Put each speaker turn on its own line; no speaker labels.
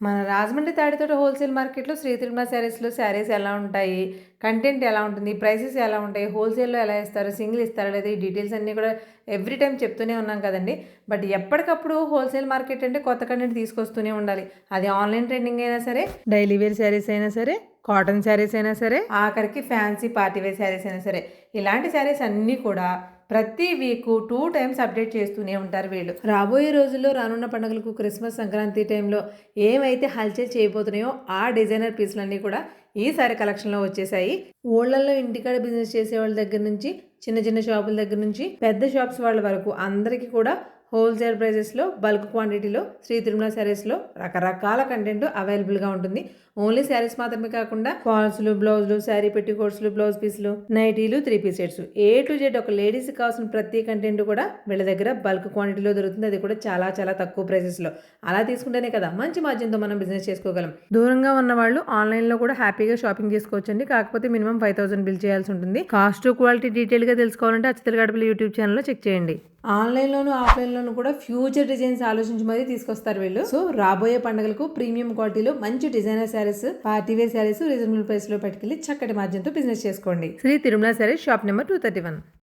మన రాజమండ్రి తాడితోట హోల్సేల్ మార్కెట్లో శ్రీ తిరుమల శారీస్లో శారీస్ ఎలా ఉంటాయి? కంటెంట్ ఎలా ఉంటుంది? ప్రైసెస్ ఎలా ఉంటాయి? హోల్సేల్లో ఎలా ఇస్తారు? సింగిల్ ఇస్తారా? లేదా ఈ డీటెయిల్స్ అన్నీ కూడా ఎవ్రీ టైం చెప్తూనే ఉన్నాం కదండి. బట్ ఎప్పటికప్పుడు హోల్సేల్ మార్కెట్ అంటే కొత్త కంటెంట్ తీసుకొస్తూనే ఉండాలి. అది ఆన్లైన్ ట్రెండింగ్ అయినా సరే డైలీ వేర్ శారీస్ అయినా సరే కాటన్ శారీస్ అయినా సరే ఆఖరికి ఫ్యాన్సీ పార్టీ వేర్ శారీస్ అయినా సరే ఇలాంటి శారీస్ అన్నీ కూడా ప్రతి వీక్ టూ టైమ్స్ అప్డేట్ చేస్తూనే ఉంటారు వీళ్ళు. రాబోయే రోజుల్లో రానున్న పండుగలకు క్రిస్మస్ సంక్రాంతి టైంలో ఏమైతే హల్చల్ చేయబోతున్నాయో ఆ డిజైనర్ పీసులన్నీ కూడా ఈసారి కలెక్షన్లో వచ్చేసాయి. ఊళ్ళల్లో ఇంటికాడ బిజినెస్ చేసే వాళ్ళ దగ్గర నుంచి చిన్న చిన్న షాపుల దగ్గర నుంచి పెద్ద షాప్స్ వాళ్ళ వరకు అందరికీ కూడా హోల్సేల్ ప్రైజెస్లో బల్క్ క్వాంటిటీలో శ్రీ తిరుమల శారీస్లో రకరకాల కంటెంట్ అవైలబుల్గా ఉంటుంది. ఓన్లీ శారీస్ మాత్రమే కాకుండా ఫాల్స్లు బ్లౌజులు శారీ పెట్టి కోట్స్లు బ్లౌజ్ పీస్లు నైటీలు three piece sets. A to Z ఒక లేడీస్కి కావాల్సిన ప్రతి కంటెంట్ కూడా వీళ్ళ దగ్గర బల్క్ క్వాంటిటీలో దొరుకుతుంది. అది కూడా చాలా చాలా తక్కువ ప్రైసెస్లో అలా తీసుకుంటేనే కదా మంచి మార్జిన్తో మనం బిజినెస్ చేసుకోగలం. దూరంగా ఉన్న వాళ్ళు ఆన్లైన్లో కూడా హ్యాపీగా షాపింగ్ చేసుకోవచ్చండి. కాకపోతే మినిమం ఫైవ్ థౌసండ్ బిల్ చేయాల్సి ఉంటుంది. కాస్ట్ క్వాలిటీ డీటెయిల్గా తెలుసుకోవాలంటే అచ్చతల గడపల యూట్యూబ్ ఛానల్లో చెక్ చేయండి. ఆన్లైన్లోను డిజైన్లను కూడా ఫ్యూచర్ డిజైన్స్ ఆలోచించి మరీ తీసుకొస్తారు వీళ్ళు. సో రాబోయే పండుగలకు ప్రీమియం క్వాలిటీలో మంచి designer sarees party wear sarees reasonable ప్రైస్లో పట్టుకెళ్ళి చక్కటి మార్జిన్తో బిజినెస్ చేసుకోండి. Sri Tirumala sarees shop number two thirty one